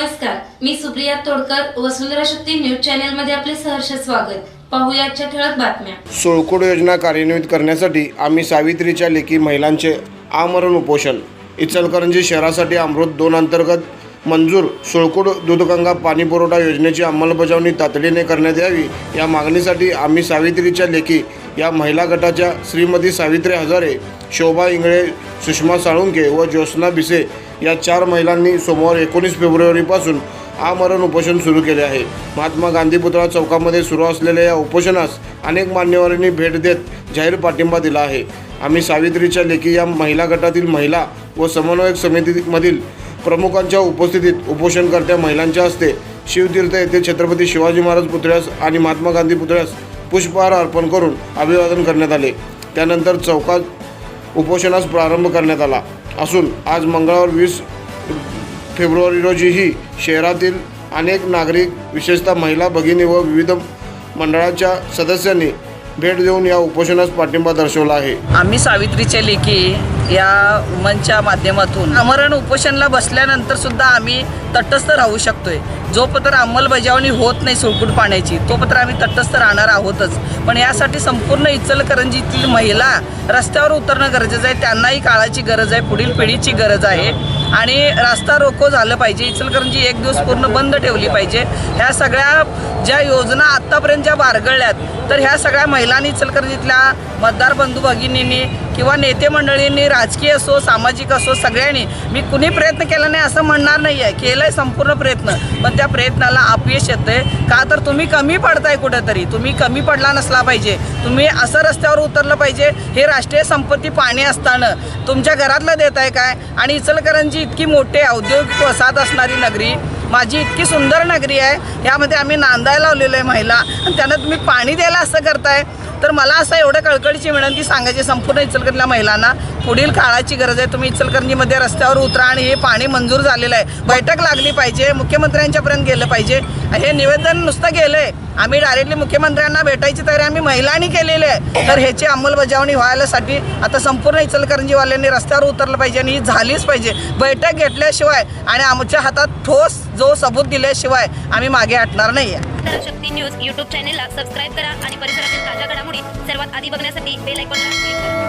नमस्कार मी सुप्रिया तोडकर वसुंधरा शक्ती न्यूज चॅनलमध्ये आपले सहर्ष स्वागत. पाहुयाच्या ठळक बातम्या. सोळकोड योजना कार्यान्वित करण्यासाठी आम्ही सावित्रीच्या लेखी महिलांचे आमरण उपोषण. इचलकरंजी शहरासाठी अमृत दोन अंतर्गत मंजूर सोळकोड दूधगंगा पाणी पुरवठा योजनेची अंमलबजावणी तातडीने करण्यात यावी या मागणीसाठी आम्ही सावित्रीच्या लेखी या महिला गटाच्या श्रीमती सावित्री हजारे शोभा इंगळे सुषमा साळुंके व ज्योत्स्ना बिसे या चार महिलांनी सोमवार एकोणीस फेब्रुवारीपासून आमरण उपोषण सुरू केले आहे. महात्मा गांधी पुतळा चौकामध्ये सुरू असलेल्या या उपोषणास अनेक मान्यवरांनी भेट देत जाहीर पाठिंबा दिला आहे. आम्ही सावित्रीच्या लेखी या महिला गटातील महिला व समन्वयक समितीमधील प्रमुखांच्या उपस्थितीत उपोषणकर्त्या महिलांच्या हस्ते शिवतीर्थ येथे छत्रपती शिवाजी महाराज पुतळ्यास आणि महात्मा गांधी पुतळ्यास पुष्पहार अर्पण करून अभिवादन करण्यात आले. त्यानंतर चौकात उपोषणास प्रारंभ करण्यात आला. असून आज मंगळवार वीस फेब्रुवारी रोजीही शहरातील अनेक नागरिक विशेषतः महिला भगिनी व विविध मंडळाच्या सदस्यांनी भेट देऊन या उपोषणास पाठिंबा दर्शवला आहे. आम्ही सावित्रीच्या लेखी या वुमनच्या माध्यमातून. आमरण उपोषणला बसल्यानंतर सुद्धा आम्ही तटस्थ राहू शकतोय. जोपत्र अंमलबजावणी होत नाही सुळकूट पाण्याची. तोपत्र आम्ही तटस्थ राहणार आहोतच. पण यासाठी संपूर्ण इचलकरंजीतील महिला रस्त्यावर उतरणं गरजेचं आहे. त्यांनाही काळाची गरज आहे पुढील पिढीची गरज आहे. आणि रस्ता रोको झालं पाहिजे. इचलकरंजी एक दिवस पूर्ण बंद ठेवली पाहिजे. ह्या सगळ्या ज्या योजना आत्तापर्यंत ज्या बारगळल्यात तर ह्या सगळ्या महिलांनी इचलकरंजीतल्या मतदार बंधू भगिनींनी किंवा नेते मंडळींनी राजकीय असो सामाजिक असो सगळ्यांनी मी कुणी प्रयत्न केला नाही असं म्हणणार नाही आहे केलं आहे संपूर्ण प्रयत्न पण त्या प्रयत्नाला अपयश येतं आहे का तर तुम्ही कमी पडताय कुठंतरी. तुम्ही कमी पडला नसला पाहिजे. तुम्ही असं रस्त्यावर उतरलं पाहिजे. हे राष्ट्रीय संपत्ती पाणी असताना तुमच्या घरातलं देत आहे काय? आणि इचलकरंजी इतकी मोठी औद्योगिक वसाहत असणारी नगरी माझी इतकी सुंदर नगरी आहे. यामध्ये आम्ही नांदायला लावलेलो आहे महिला. आणि त्यांना तुम्ही पाणी द्यायला असं करताय? तर मला असं एवढं कळकळीची विनंती सांगायची संपूर्ण इचलकरंजीला महिलांना. पुढील काळाची गरज आहे तुम्ही इचलकरंजीमध्ये रस्त्यावर उतरा आणि हे पाणी मंजूर झालेलं आहे. बैठक लागली पाहिजे मुख्यमंत्र्यांच्यापर्यंत गेलं पाहिजे. हे निवेदन नुसतं गेलं आहे आम्ही डायरेक्टली मुख्यमंत्र्यांना भेटायची तयारी आम्ही महिलांनी केलेली आहे. तर ह्याची अंमलबजावणी व्हायलासाठी आता संपूर्ण इचलकरंजीवाल्यांनी रस्त्यावर उतरलं पाहिजे आणि ही झालीच पाहिजे. बैठक घेतल्याशिवाय आणि आमच्या हातात ठोस जो सबूत दिल्याशिवाय आम्ही मागे हटणार नाही शक्ती न्यूज यूट्यूब चॅनेलला सबस्क्राईब करा आणि परिसरातील ताज्या घडामोडी सर्वात आधी बघण्यासाठी बेल आयकॉनला क्लिक करा.